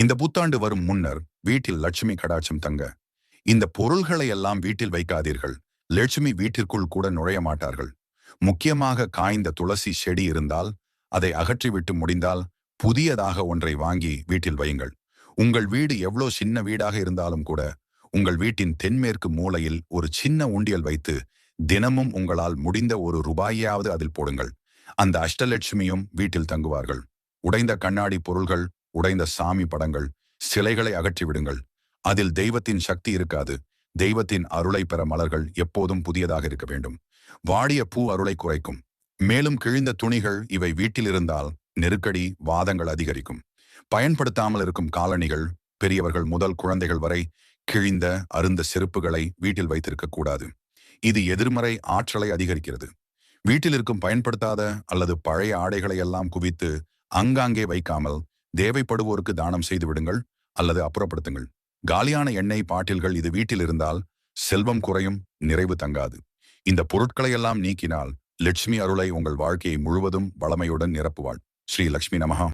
இந்த புத்தாண்டு வரும் முன்னர் வீட்டில் லட்சுமி கடாட்சம் தங்க. இந்த பொருள்களை எல்லாம் வீட்டில் வைக்காதீர்கள். லட்சுமி வீட்டிற்குள் கூட நுழைய மாட்டார்கள். முக்கியமாக காய்ந்த துளசி செடி இருந்தால் அதை அகற்றிவிட்டு முடிந்தால் புதியதாக ஒன்றை வாங்கி வீட்டில் வையுங்கள். உங்கள் வீடு எவ்வளோ சின்ன வீடாக இருந்தாலும் கூட உங்கள் வீட்டின் தென்மேற்கு மூலையில் ஒரு சின்ன உண்டியல் வைத்து தினமும் உங்களால் முடிந்த ஒரு ரூபாயாவது அதில் போடுங்கள். அந்த அஷ்டலட்சுமியும் வீட்டில் தங்குவார்கள். உடைந்த கண்ணாடி பொருள்கள் உடைந்த சாமி படங்கள் சிலைகளை அகற்றிவிடுங்கள் அதில் தெய்வத்தின் சக்தி இருக்காது. தெய்வத்தின் அருளை பெற மலர்கள் எப்போதும் புதியதாக இருக்க வேண்டும். வாடிய பூ அருளை குறைக்கும். மேலும் கிழிந்த துணிகள் இவை வீட்டில் இருந்தால் நெருக்கடி வாதங்கள் அதிகரிக்கும். பயன்படுத்தாமல் இருக்கும் காலணிகள் பெரியவர்கள் முதல் குழந்தைகள் வரை கிழிந்த அருந்த செருப்புகளை வீட்டில் வைத்திருக்க கூடாது. இது எதிர்மறை ஆற்றலை அதிகரிக்கிறது. வீட்டில் இருக்கும் பயன்படுத்தாத அல்லது பழைய ஆடைகளை எல்லாம் குவித்து அங்காங்கே வைக்காமல் தேவைப்படுவோருக்கு தானம் செய்து விடுங்கள் அல்லது அப்புறப்படுத்துங்கள். காலியான எண்ணெய் பாட்டில்கள் இது வீட்டில் இருந்தால் செல்வம் குறையும் நிறைவு தங்காது. இந்த பொருட்களையெல்லாம் நீக்கினால் லட்சுமி அருளை உங்கள் வாழ்க்கையை முழுவதும் வளமையுடன் நிரப்புவாள். ஸ்ரீ லக்ஷ்மி நமகா